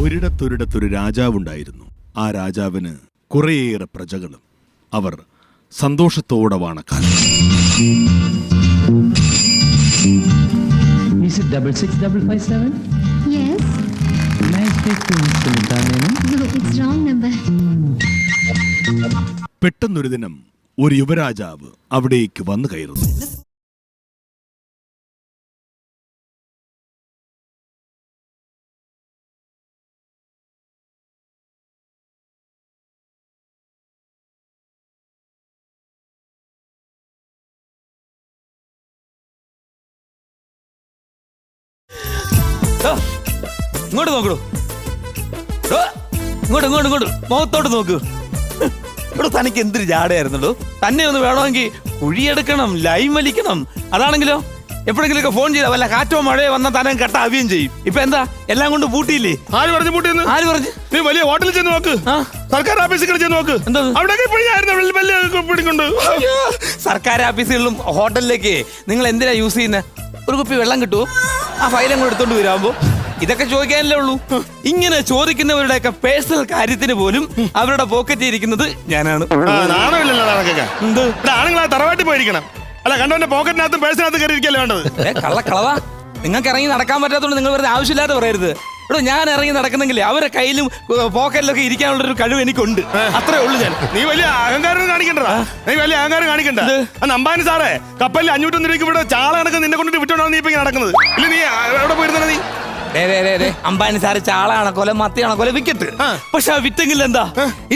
ഒരിടത്തൊരിടത്തൊരു രാജാവുണ്ടായിരുന്നു ആ രാജാവിന് കുറേയേറെ പ്രജകളും അവർ സന്തോഷത്തോടെ വാണ കാലം Is it double six double five seven? Yes. May I speak to Mr. Mutanenu? No, it's wrong number. പെട്ടെന്നൊരു ദിനം ഒരു യുവരാജാവ് അവിടേക്ക് വന്നു കയറുന്നു ഇങ്ങോട്ട് നോക്കണു ഇങ്ങോട്ട് ഇങ്ങോട്ട് ഇങ്ങോട്ട്. മുഖത്തോട്ട് നോക്കൂ. ഇവിടെ തനിക്ക് എന്തൊരു ജാടയായിരുന്നുള്ളൂ തന്നെ ഒന്ന് വേണമെങ്കിൽ കുഴിയെടുക്കണം ലൈം വലിക്കണം. അതാണെങ്കിലോ എപ്പോഴെങ്കിലൊക്കെ ഫോൺ ചെയ്താൽ വല്ല കാറ്റോ മഴയോ വന്നാൽ തന്നെ കെട്ട അവിയും ചെയ്യും. ഇപ്പൊ എന്താ? എല്ലാം കൊണ്ട് പൂട്ടിയില്ലേ? ആര് പറഞ്ഞു പൂട്ടിയെന്ന്? ആര് പറഞ്ഞു? നീ വലിയ ഹോട്ടലിൽ ചെന്ന് നോക്ക്. സർക്കാർ ഓഫീസുകളിൽ ചെന്ന് നോക്ക്. എന്താ? സർക്കാർ ഓഫീസുകളിലും ഹോട്ടലിലേക്ക് നിങ്ങൾ എന്തിനാ യൂസ് ചെയ്യുന്നത് ഒരു കുപ്പി വെള്ളം കിട്ടുമോ ആ ഫയൽ അങ്ങോട്ട് എടുത്തോണ്ട് വരാമ്പോ ഇതൊക്കെ ചോദിക്കാനല്ലേ ഉള്ളൂ. ഇങ്ങനെ ചോദിക്കുന്നവരുടെയൊക്കെ പേഴ്സണൽ കാര്യത്തിന് പോലും അവരുടെ പോക്കറ്റിൽ ഇരിക്കുന്നത് ഞാനാണ്. നാണമില്ലല്ലോ നാണക്കൊക്കെ എന്ത്? ആണുങ്ങളെ തറവാട്ടി പോയിരിക്കണം. അല്ല കണ്ടവന്റെ പോക്കറ്റിനകത്തും പേഴ്സിനകത്തും കയറി ഇരിക്കല്ലേ വേണ്ടത്? കള്ളക്കളവാ. കള്ള നിങ്ങൾക്ക് ഇറങ്ങി നടക്കാൻ പറ്റാത്തതുകൊണ്ട് നിങ്ങൾ വെറുതെ ആവശ്യമില്ലാതെ പറയരുത്. എടോ ഞാൻ ഇറങ്ങി നടക്കുന്നെങ്കിലേ അവരെ കയ്യിലും പോക്കറ്റിലൊക്കെ ഇരിക്കാനുള്ള ഒരു കഴിവ് എനിക്കുണ്ട്. അത്രേ ഉള്ളൂ ഞാൻ. നീ വലിയ അഹങ്കാരം കാണിക്കണ്ടടാ. നീ വലിയ അഹങ്കാരം കാണിക്കണ്ട. അമ്പാനി സാറേ കപ്പലിൽ അഞ്ഞൂറ്റൊന്ന് രൂപയ്ക്ക് ഇവിടെ ചാള കണക്ക് നിന്നെ കൊണ്ട് വിട്ടോണ്ടാണ് നീ ഇപ്പൊ നടക്കുന്നത്. ഇല്ല നീ എവിടെ പോയിരുന്നത് നീ? അംബാനി സാറ് ചാള കണക്കോലെ മത്തി കണക്കോലെ വിക്കറ്റ്. പക്ഷെ ആ വിറ്റെങ്കിൽ എന്താ?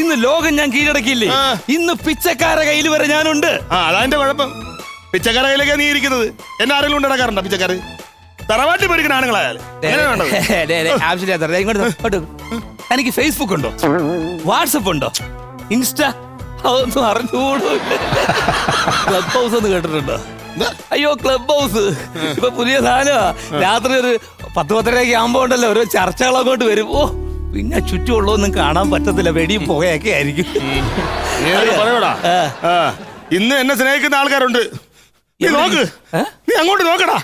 ഇന്ന് ലോകം ഞാൻ കീഴടക്കിയില്ലേ. ഇന്ന് പിച്ചക്കാരെ കയ്യിൽ വരെ ഞാനുണ്ട്. അതാ എന്റെ കുഴപ്പം. പിച്ചക്കാരെ കയ്യിലേക്കാ നീ ഇരിക്കുന്നത്. എന്നെ ആരെങ്കിലും കൊണ്ട് നടക്കാറുണ്ടോ പിച്ചക്കാര്? തറവാട്ടി പോയിരിക്കുന്ന ആണുങ്ങളായാലും ഇങ്ങോട്ട് എനിക്ക് ഫേസ്ബുക്ക് ഉണ്ടോ? വാട്സപ്പ് ഉണ്ടോ? ഇൻസ്റ്റ അതൊന്നും അറിഞ്ഞുകൂടും. ക്ലബ് ഹൗസ് ഒന്ന് കേട്ടിട്ടുണ്ടോ അയ്യോ ക്ലബ് ഹൗസ് ഇപ്പൊ പുതിയ സാധനമാ. രാത്രി ഒരു പത്ത് പത്തരയൊക്കെ ആകുമ്പോ ഉണ്ടല്ലോ ഓരോ ചർച്ചകളൊക്കെ അങ്ങോട്ട് വരും. ഓ പിന്നെ ചുറ്റുമുള്ളതൊന്നും കാണാൻ പറ്റത്തില്ല വെടിയും പുകയൊക്കെ ആയിരിക്കും. ഇന്ന് എന്നെ സ്നേഹിക്കുന്ന ആൾക്കാരുണ്ട്. നീ നോക്ക്. നീ അങ്ങോട്ട് നോക്കടാ.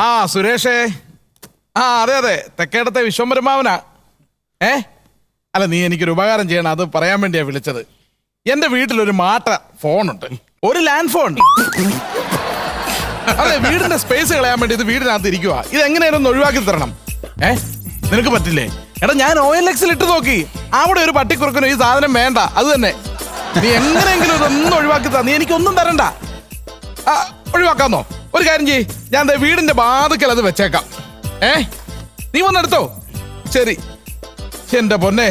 ആ സുരേഷേ. ആ അതെ അതെ. തെക്കേടത്തെ വിശ്വംബരമാവനാ ഏ? അല്ല നീ എനിക്കൊരു ഉപകാരം ചെയ്യണം. അത് പറയാൻ വേണ്ടിയാ വിളിച്ചത്. എന്റെ വീട്ടിൽ ഒരു മാട്ട ഫോണുണ്ട്. ഒരു ലാൻഡ് ഫോൺ. അതെ വീടിന്റെ സ്പേസ് കളയാൻ വേണ്ടി ഇത് വീടിനകത്ത് ഇരിക്കുക ഇത് എങ്ങനെയായിരുന്നു ഒഴിവാക്കി തരണം. ഏ? നിനക്ക് പറ്റില്ലേ? എടാ ഞാൻ ഓ എൽ എക്സിൽ ഇട്ട് നോക്കി. അവിടെ ഒരു പട്ടിക്കുറുക്കനും ഈ സാധനം വേണ്ട. അത് തന്നെ. നീ എങ്ങനെയെങ്കിലും ഇതൊന്നും ഒഴിവാക്കി തന്നെ നീ എനിക്കൊന്നും തരണ്ട. ഒഴിവാക്കാന്നോ ഒരു കാര്യം ചെയ്യ്. ഞാൻ ദേ വീടിന്റെ ബാധക്കൽ അത് വെച്ചേക്കാം. ഏ? നീ വന്നെടുത്തോ ശരി. എന്റെ പൊന്നെ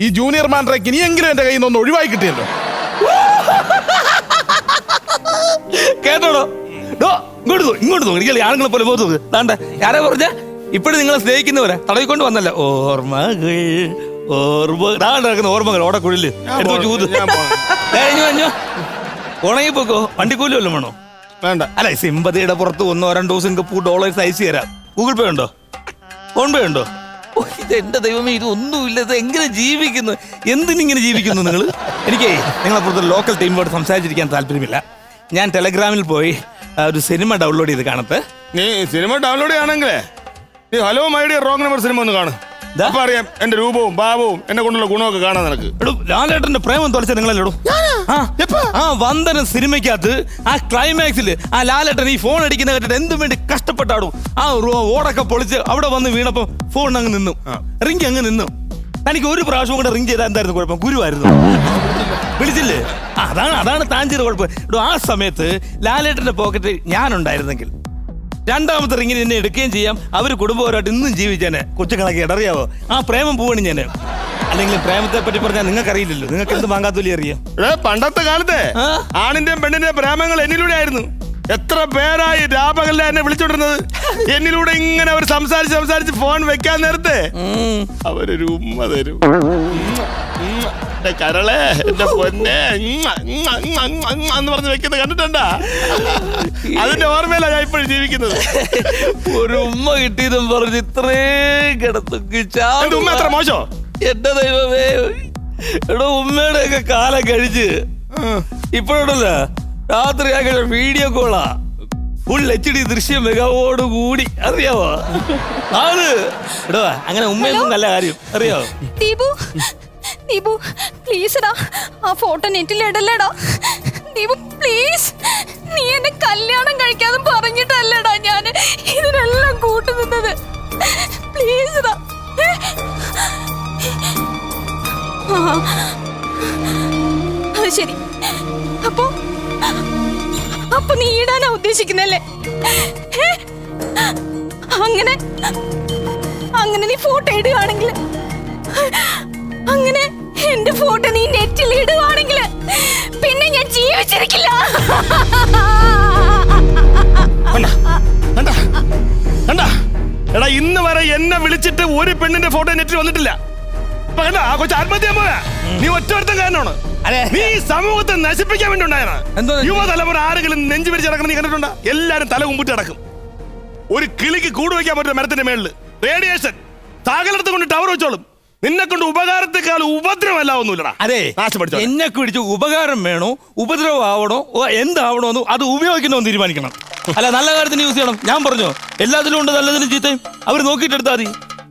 ഈ ജൂനിയർ മാൻഡ്രേക്ക് ഇനിയെങ്കിലും എന്റെ കയ്യിൽ നിന്ന് ഒന്ന് ഒഴിവായി കിട്ടിയല്ലോ. കേട്ടോടോ? ഡോ, ഇങ്ങോട്ട് തോ ഇങ്ങോട്ട് തോ. എനിക്ക് ആണുങ്ങളെ പോലെ പോകുന്നത്. താണ്ട ആരാ പറഞ്ഞ? ഇപ്പോഴും നിങ്ങളെ സ്നേഹിക്കുന്നവരെ. തടവിക്കൊണ്ട് വന്നല്ല. ഓർമ്മകൾ ഓർമ്മ താണ്ട നടക്കുന്ന ഓർമ്മകൾ ഓടക്കുഴൽ എടുത്തു ചൂത്. കഴിഞ്ഞു കഴിഞ്ഞു ഉണങ്ങിപ്പോക്കോ? വണ്ടിക്കൂലി വല്ലതും വേണോ? വേണ്ട. അല്ല സിമ്പതിയുടെ പുറത്ത് ഒന്നോ രണ്ടോ സിംഗപ്പൂർ ഡോളേഴ്സ് അയച്ചു തരാം. ഗൂഗിൾ പേ ഉണ്ടോ? ഫോൺ പേ ഉണ്ടോ? ഇത് എന്റെ ദൈവമേ ഇത് ഒന്നുമില്ല. ഇത് എങ്ങനെ ജീവിക്കുന്നു? എന്തിനിങ്ങനെ ജീവിക്കുന്നു നിങ്ങൾ എനിക്കേ നിങ്ങളപ്പുറത്ത് ലോക്കൽ ടീമിനോട് സംസാരിച്ചിരിക്കാൻ താല്പര്യമില്ല. ഞാൻ ടെലഗ്രാമിൽ പോയി ഒരു സിനിമ ഡൗൺലോഡ് ചെയ്ത് കാണത്ത് നീ സിനിമ ഡൗൺലോഡ് ചെയ്യാണെങ്കിലേ നീ hello my dear wrong number cinema ഒന്ന് കാണും. അപ്പൊ അറിയാം എന്റെ രൂപവും ഭാവവും എന്നെ കൊണ്ടുള്ള ഗുണമൊക്കെ കാണാൻ നിനക്ക്. എടോ ലാലേട്ടന്റെ പ്രേമം തുറച്ച നിങ്ങളല്ലോ ആ വന്ദനം സിനിമയ്ക്കകത്ത് ആ ക്ലൈമാക്സിൽ ആ ലാലേട്ടൻ ഈ ഫോൺ അടിക്കുന്ന കേട്ടിട്ട് എന്തും വേണ്ടി കഷ്ടപ്പെട്ടാടും? ആ ഓടൊക്കെ പൊളിച്ച് അവിടെ വന്ന് വീണപ്പോ ഫോൺ അങ്ങ് നിന്നു. റിങ് അങ്ങ് നിന്നു. തനിക്ക് ഒരു പ്രാവശ്യം കൂടെ റിങ് ചെയ്താൽ എന്തായിരുന്നു കുഴപ്പം? ഗുരുവായിരുന്നു. വിളിച്ചില്ലേ? അതാണ് അതാണ് താൻ ചെയ്ത കുഴപ്പം. ആ സമയത്ത് ലാലേട്ടന്റെ പോക്കറ്റ് ഞാൻ ഉണ്ടായിരുന്നെങ്കിൽ രണ്ടാമത്തെ റിങ്ങിന് എന്നെ എടുക്കുകയും ചെയ്യാം. അവർ കുടുംബപരമായിട്ട് ഇന്നും ജീവിച്ചേനെ. കൊച്ചുകളൊക്കെ ഇടറിയാവോ? ആ പ്രേമം പോവാണ് ഞാൻ അല്ലെങ്കിൽ പ്രേമത്തെ പറ്റി പറഞ്ഞാൽ നിങ്ങൾക്ക് അറിയില്ലല്ലോ നിങ്ങൾക്ക് എന്ത് മാങ്കാത്തൂലി അറിയാം? പണ്ടത്തെ കാലത്തെ ആണിന്റെയും പെണ്ണിന്റെയും പ്രേമങ്ങൾ എന്നിലൂടെ ആയിരുന്നു. എത്ര പേരായി രാപകല്ല എന്നെ വിളിച്ചോണ്ടിരുന്നത്. എന്നിലൂടെ ഇങ്ങനെ അവർ സംസാരിച്ച് സംസാരിച്ച് ഫോൺ വെക്കാൻ നേരത്തെ അവരൊരു ഉമ്മ തരും. എന്റെ കരളെ എന്റെ പൊന്നെ എന്ന് പറഞ്ഞ് വെക്കുന്നത് കണ്ടിട്ടുണ്ടാ? അതിന്റെ ഓർമ്മയിലാ ഞാൻ ഇപ്പോഴും ജീവിക്കുന്നത്. ഒരു ഉമ്മ കിട്ടിയതും പറഞ്ഞ് ഇത്രേ കിടത്തു. ഉമ്മ എത്ര മോശോ? എന്റെ ദൈവമേ. എടോ ഉമ്മയുടെ ഒക്കെ കാലം കഴിച്ച് ഇപ്പോഴുണ്ടല്ല രാത്രി ആകെ വീഡിയോ കോളാ ഫുൾ എച്ച് ഡി ദൃശ്യം മികവോട് കൂടി. അറിയാവോ? ആണ് എടോ അങ്ങനെ ഉമ്മയൊന്നും നല്ല കാര്യം. അറിയാവോ? ദീപു പ്ലീസ് എടാ ആ ഫോട്ടോ നെറ്റിൽ ഇടല്ലേടാ ദീപു പ്ലീസ് നീ എന്നെ കല്യാണം കഴിക്കാതെ പറഞ്ഞിട്ടല്ലടാ ഞാൻ ഇതിനെല്ലാം കൂട്ടുനിന്നത് പ്ലീസ് എടാ. അത് ശരി അപ്പോ അപ്പൊ നീ ഇടാനാ ഉദ്ദേശിക്കുന്നല്ലേ? അങ്ങനെ അങ്ങനെ നീ ഫോട്ടോ ഇടുകയാണെങ്കിൽ അങ്ങനെ എന്റെ ഫോട്ടോ നീ നെറ്റിൽ ഇടുവാണെങ്കിൽ പിന്നെ ഞാൻ ജീവിച്ചിരിക്കില്ല കണ്ടാ കണ്ടാ കണ്ടാ എടാ ഇന്ന് വരെ എന്നെ വിളിച്ചിട്ട് ഒരു പെണ്ണിന്റെ ഫോട്ടോ നെറ്റിൽ വന്നിട്ടില്ല. കൊച്ചു ആത്മഹത്യ പോയാ നീ ഒറ്റ കാരണമാണ്. നീ ഈ സമൂഹത്തെ നശിപ്പിക്കാൻ വേണ്ടി യുവതലമുറ ആരെങ്കിലും നെഞ്ചു പിടിച്ച് നടക്കണം നീ കണ്ടിട്ടുണ്ടോ? എല്ലാരും തല കുമ്പിട്ട് നടക്കും. ഒരു കിളിക്ക് കൂട് വെക്കാൻ പറ്റുന്ന മരത്തിന്റെ മേളിൽ. റേഡിയേഷൻ. താകലത്ത് കൊണ്ട് ടവർ വെച്ചോളും. നിന്നെ കൊണ്ട് ഉപകാരത്തെക്കാൾ ഉപദ്രവമല്ല ഒന്നുമില്ലടാ അതെ നാശം പഠിച്ചോ എന്നെ പിടിച്ച് ഉപകാരം വേണോ ഉപദ്രവം ആവണോ ഓ, എന്താവണോ എന്ന് അത് ഉപയോഗിക്കണമെന്ന് തീരുമാനിക്കണം. അല്ല നല്ല കാര്യത്തിന് യൂസ് ചെയ്യണം. ഞാൻ പറഞ്ഞു എല്ലാത്തിലും ഉണ്ട് നല്ലതിനും ചീത്തയും. അവർ നോക്കിയിട്ടെടുത്താൽ മതി.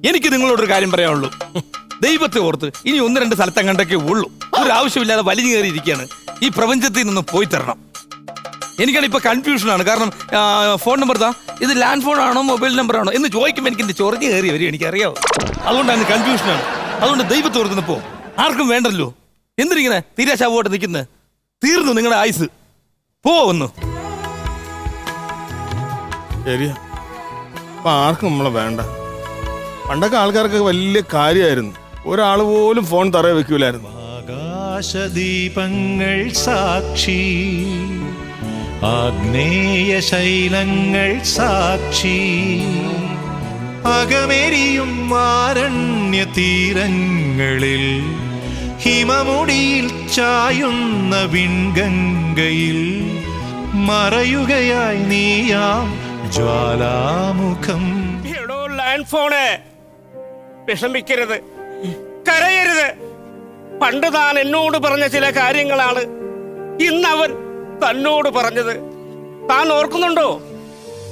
എനിക്ക് നിങ്ങളോടൊരു കാര്യം പറയാനുള്ളൂ. ദൈവത്തെ ഓർത്ത് ഇനി ഒന്ന് രണ്ട് സ്ഥലത്തെ കണ്ടൊക്കെ ഉള്ളൂ. ഒരു ആവശ്യമില്ലാതെ വലിഞ്ഞു കയറിയിരിക്കുകയാണ്. ഈ പ്രപഞ്ചത്തിൽ നിന്ന് പോയി തരണം. എനിക്കാണ് ഇപ്പൊ കൺഫ്യൂഷനാണ് കാരണം ആ, ഫോൺ നമ്പർ താ ഇത് ലാൻഡ് ഫോൺ ആണോ മൊബൈൽ നമ്പർ ആണോ എന്ന് ചോദിക്കുമ്പോൾ എനിക്ക് എന്റെ ചൊറിഞ്ഞ് കയറി വരും. എനിക്കറിയാവോ? അതുകൊണ്ടാണ് കൺഫ്യൂഷനാണ് അതുകൊണ്ട് ദൈവത്തെ ഓർത്തുന്ന പോ. ആർക്കും വേണ്ടല്ലോ. എന്തിനിങ്ങനെ തീരാശാവോട്ട് നിൽക്കുന്നത് തീർന്നു നിങ്ങളുടെ ആയുസ്. പോ ഒന്ന്. ശരിയാ. അപ്പൊ ആർക്കും നമ്മളെ വേണ്ട. പണ്ടൊക്കെ ആൾക്കാർക്ക് വലിയ കാര്യമായിരുന്നു ഒരാൾ പോലും ഫോൺ തറ വെക്കൂലായിരുന്നു. ആകാശദീപങ്ങൾ സാക്ഷി. ആഗ്നേയ ശൈലങ്ങൾ സാക്ഷി. അകമെരിയും ആരണ്യ തീരങ്ങളിൽ ഹിമമുടിയിൽ ചായുന്ന വിൺഗംഗയിൽ മറയുകയായി നീയാം ജ്വാലാമുഖം. ലാൻഡ് വിഷമിക്കരുത്. കരയരുത്. പണ്ട് താൻ എന്നോട് പറഞ്ഞ ചില കാര്യങ്ങളാണ് ഇന്ന് അവൻ തന്നോട് പറഞ്ഞത്. താൻ ഓർക്കുന്നുണ്ടോ?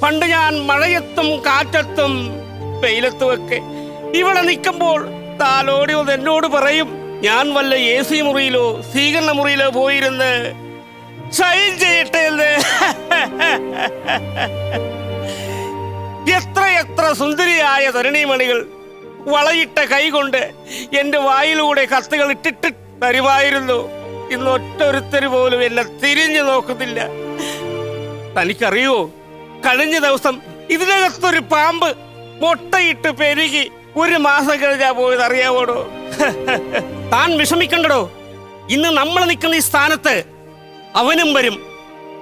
പണ്ട് ഞാൻ മഴയത്തും കാറ്റത്തും വെയിലത്തുമൊക്കെ ഇവിടെ നിൽക്കുമ്പോൾ താലോടി ഒന്ന് എന്നോട് പറയും ഞാൻ വല്ല എ സി മുറിയിലോ സ്വീകരണ മുറിയിലോ പോയിരുന്ന് ഷൈൻ ചെയ്യട്ടെ എന്ന്. എത്ര എത്ര സുന്ദരിയായ തരുണിമണികൾ വളയിട്ട കൈകൊണ്ട് എന്റെ വായിലൂടെ കത്തുകൾ ഇട്ടിട്ട് തരുമായിരുന്നു. ഇന്ന് ഒറ്റൊരുത്തർ പോലും എന്നെ തിരിഞ്ഞു നോക്കുന്നില്ല. തനിക്കറിയോ കഴിഞ്ഞ ദിവസം ഇതിനകത്തൊരു പാമ്പ് മുട്ടയിട്ട് പെരുകി ഒരു മാസം കഴിഞ്ഞാ പോയത് അറിയാവോടോ? താൻ വിഷമിക്കണ്ടടോ. ഇന്ന് നമ്മൾ നിൽക്കുന്ന ഈ സ്ഥാനത്ത് അവനും വരും.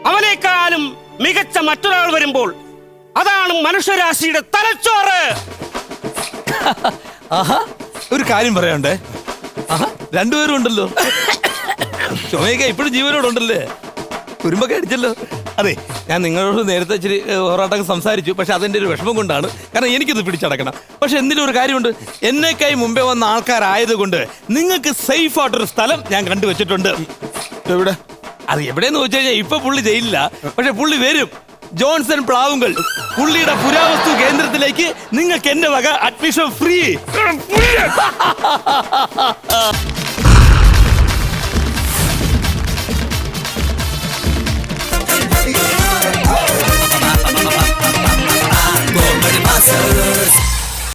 അവനേക്കാളും മികച്ച മറ്റൊരാൾ വരുമ്പോൾ അതാണ് മനുഷ്യരാശിയുടെ തലച്ചോറ്. ആഹാ ഒരു കാര്യം പറയണ്ടേ ആഹാ രണ്ടുപേരും ഉണ്ടല്ലോ. ചുമയൊക്കെ ഇപ്പോഴും ജീവനോടുണ്ടല്ലേ? കുരുമ്പൊക്കെ അടിച്ചല്ലോ. അതെ ഞാൻ നിങ്ങളോട് നേരത്തെ ഇച്ചിരി പോരാട്ടം സംസാരിച്ചു പക്ഷെ അതിന്റെ ഒരു വിഷമം കൊണ്ടാണ്. കാരണം എനിക്കിത് പിടിച്ചടക്കണം. പക്ഷെ എന്തിനും ഒരു കാര്യമുണ്ട്. എന്നേക്കായി മുമ്പേ വന്ന ആൾക്കാരായതുകൊണ്ട് നിങ്ങൾക്ക് സേഫ് ആയിട്ടൊരു സ്ഥലം ഞാൻ കണ്ടുവച്ചിട്ടുണ്ട്. എവിടെ? അത് എവിടെയെന്ന് വെച്ച് കഴിഞ്ഞാൽ ഇപ്പൊ പുള്ളി ജയിലില്ല പക്ഷെ പുള്ളി വരും. ജോൺസൺ പ്ലാവുങ്കൽ. പുള്ളിയുടെ പുരാവസ്തു കേന്ദ്രത്തിലേക്ക് നിങ്ങൾക്ക് എന്റെ വക അഡ്മിഷൻ ഫ്രീ. Monsters